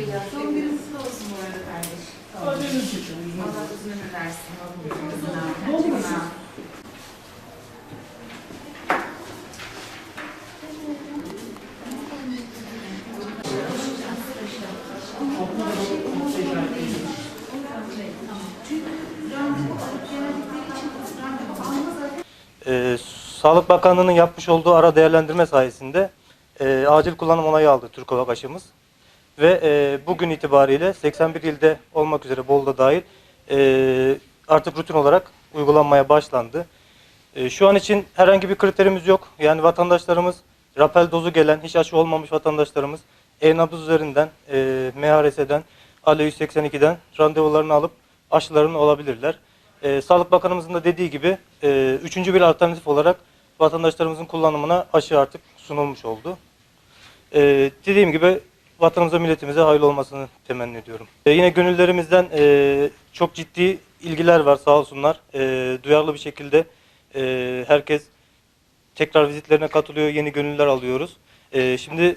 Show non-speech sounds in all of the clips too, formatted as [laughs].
Doğum günün kutlu olsun bu arada kardeş. Sadece seçiyorum. Allah uzun ömür versin. Allah uzun ömür versin. Ee, Sağlık Bakanlığı'nın yapmış olduğu ara değerlendirme sayesinde e, acil kullanım onayı aldı Türkovak aşımız. Ve e, bugün itibariyle 81 ilde olmak üzere Bolu'da dahil e, artık rutin olarak uygulanmaya başlandı. E, şu an için herhangi bir kriterimiz yok. Yani vatandaşlarımız rapel dozu gelen, hiç aşı olmamış vatandaşlarımız e-nabız üzerinden, e, MHRS'den, ALE 182'den randevularını alıp aşılarını olabilirler. E, Sağlık Bakanımızın da dediği gibi e, üçüncü bir alternatif olarak vatandaşlarımızın kullanımına aşı artık sunulmuş oldu. E, dediğim gibi vatanımıza, milletimize hayırlı olmasını temenni ediyorum. E, yine gönüllerimizden e, çok ciddi ilgiler var sağ olsunlar. E, duyarlı bir şekilde e, herkes tekrar vizitlerine katılıyor, yeni gönüller alıyoruz. E, şimdi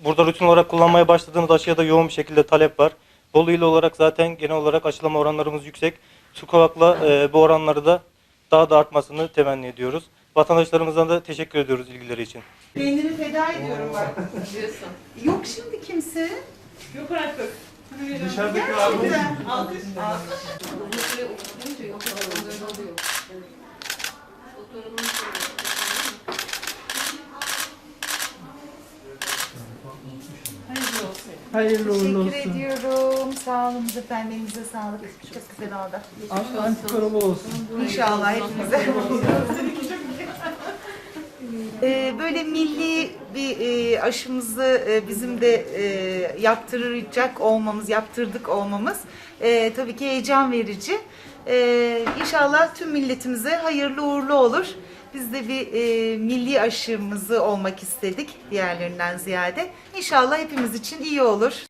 burada rutin olarak kullanmaya başladığımız aşıya da yoğun bir şekilde talep var. Bolu ili olarak zaten genel olarak aşılama oranlarımız yüksek. Çukovak'la e, bu oranları da daha da artmasını temenni ediyoruz. Vatandaşlarımızdan da teşekkür ediyoruz ilgileri için. Kendimi feda ediyorum bak. Diyorsun. Yok şimdi kimse. Yok artık. Dışarıdaki abi. Gerçekten. Alkış. Alkış. Uzun süre okuyunca yok böyle oluyor. Doktorumuz Hayırlı uğurlu Teşekkür olsun. ediyorum. Sağ olun efendim. Elinize sağlık. Çok güzel oldu. An- Antikorolu olsun. İnşallah hepimize. [laughs] Ee, böyle milli bir e, aşımızı e, bizim de e, yaptıracak olmamız, yaptırdık olmamız e, tabii ki heyecan verici. E, inşallah tüm milletimize hayırlı uğurlu olur. Biz de bir e, milli aşımızı olmak istedik diğerlerinden ziyade. İnşallah hepimiz için iyi olur.